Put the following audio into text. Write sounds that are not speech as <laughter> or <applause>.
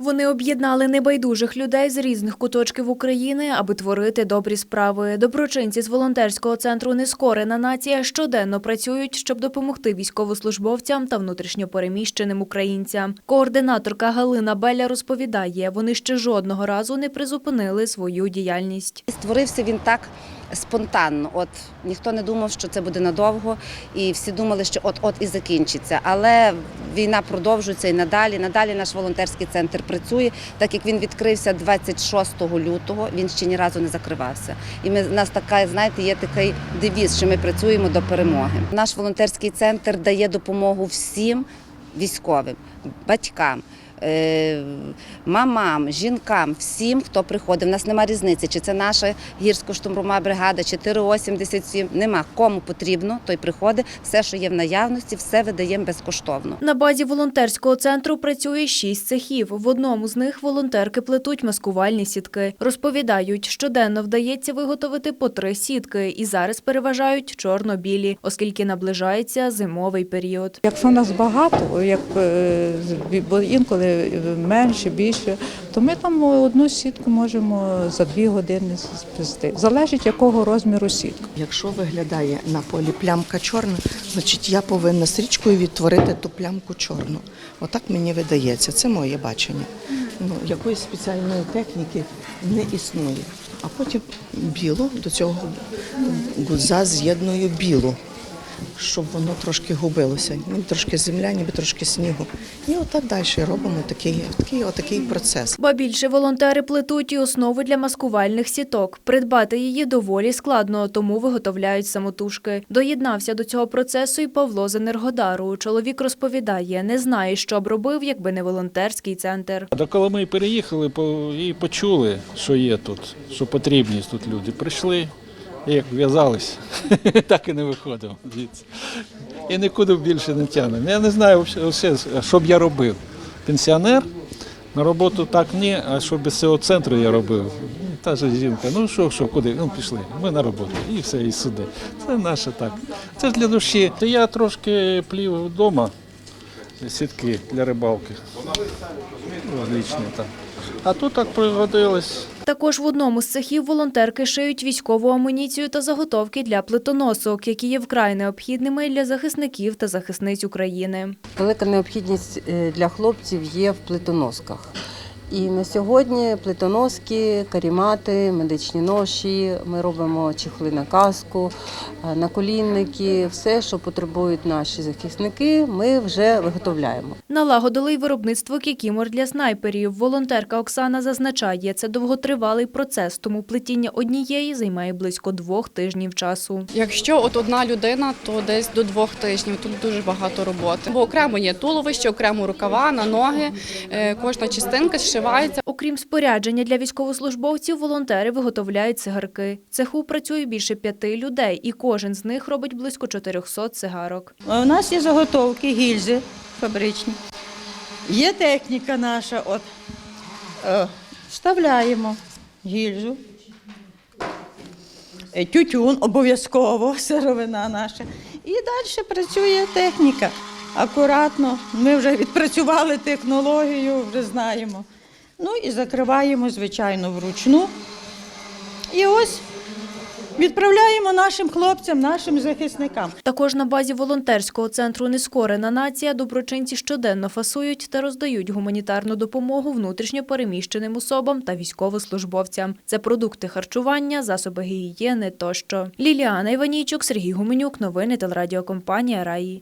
Вони об'єднали небайдужих людей з різних куточків України, аби творити добрі справи. Доброчинці з волонтерського центру Нескорена нація щоденно працюють, щоб допомогти військовослужбовцям та внутрішньопереміщеним українцям. Координаторка Галина Беля розповідає, вони ще жодного разу не призупинили свою діяльність. Створився він так спонтанно. От ніхто не думав, що це буде надовго, і всі думали, що от-от і закінчиться. Але війна продовжується і надалі. Надалі наш волонтерський центр працює, так як він відкрився 26 лютого. Він ще ні разу не закривався. І ми у нас така, знаєте, є такий девіз, що ми працюємо до перемоги. Наш волонтерський центр дає допомогу всім військовим, батькам. Е, Мамам, жінкам, всім, хто приходить. У нас немає різниці, чи це наша гірсько-штурмова бригада, чи ТРО-77. Нема кому потрібно, той приходить. Все, що є в наявності, все видаємо безкоштовно. На базі волонтерського центру працює шість цехів. В одному з них волонтерки плетуть маскувальні сітки. Розповідають, щоденно вдається виготовити по три сітки і зараз переважають чорно-білі, оскільки наближається зимовий період. Якщо нас багато, як е, бо інколи менше, більше, то ми там одну сітку можемо за дві години сплести. Залежить якого розміру сітка. Якщо виглядає на полі плямка чорна, значить я повинна стрічкою відтворити ту плямку чорну. Отак мені видається. Це моє бачення. Ну, якоїсь спеціальної техніки не існує. А потім білу до цього гудза з'єдную білу, щоб воно трошки губилося. Ніби трошки земля, ніби трошки снігу. І отак далі робимо такий, такий, отакий процес. Ба більше волонтери плетуть і основу для маскувальних сіток. Придбати її доволі складно, тому виготовляють самотужки. Доєднався до цього процесу і Павло з Енергодару. Чоловік розповідає, не знає, що б робив, якби не волонтерський центр. Та коли ми переїхали по- і почули, що є тут, що потрібні тут люди, прийшли, як в'язались, <laughs> так і не виходив звідси. І нікуди більше не тягнемо. Я не знаю, що б я робив. Пенсіонер, на роботу так ні, а що без цього центру я робив. Та ж жінка, ну що, що, куди? Ну пішли, ми на роботу. І все, і сюди. Це наше так. Це ж для душі. Та я трошки плів вдома сітки для рибалки. Розлічні там. А тут так пригодилось. Також в одному з цехів волонтерки шиють військову амуніцію та заготовки для плитоносок, які є вкрай необхідними для захисників та захисниць України. Велика необхідність е, для хлопців є в плитоносках. І на сьогодні плитоноски, карімати, медичні ноші. Ми робимо чехли на каску, е, наколінники, все, що потребують наші захисники, ми вже виготовляємо. Налагодили й виробництво кікімор для снайперів. Волонтерка Оксана зазначає, це довготривалий процес, тому плетіння однієї займає близько двох тижнів часу. Якщо от одна людина, то десь до двох тижнів. Тут дуже багато роботи. Бо окремо є туловище, окремо рукава на ноги. е, Кожна частинка зшивається. Окрім спорядження для військовослужбовців, волонтери виготовляють цигарки. Цеху працює більше п'яти людей, і кожен з них робить близько 400 цигарок. У нас є заготовки, гільзи фабричні. Є техніка наша. От. Е, Вставляємо гільзу. Е, Тютюн обов'язково, <laughs> сировина наша. І далі працює техніка. Акуратно. Ми вже відпрацювали технологію, вже знаємо. Ну і закриваємо, звичайно, вручну. І ось відправляємо нашим хлопцям, нашим захисникам. Також на базі волонтерського центру Нескорена нація доброчинці щоденно фасують та роздають гуманітарну допомогу внутрішньо переміщеним особам та військовослужбовцям. Це продукти харчування, засоби гігієни тощо. Ліліана Іванійчук, Сергій Гуменюк. Новини телерадіокомпанія Раї.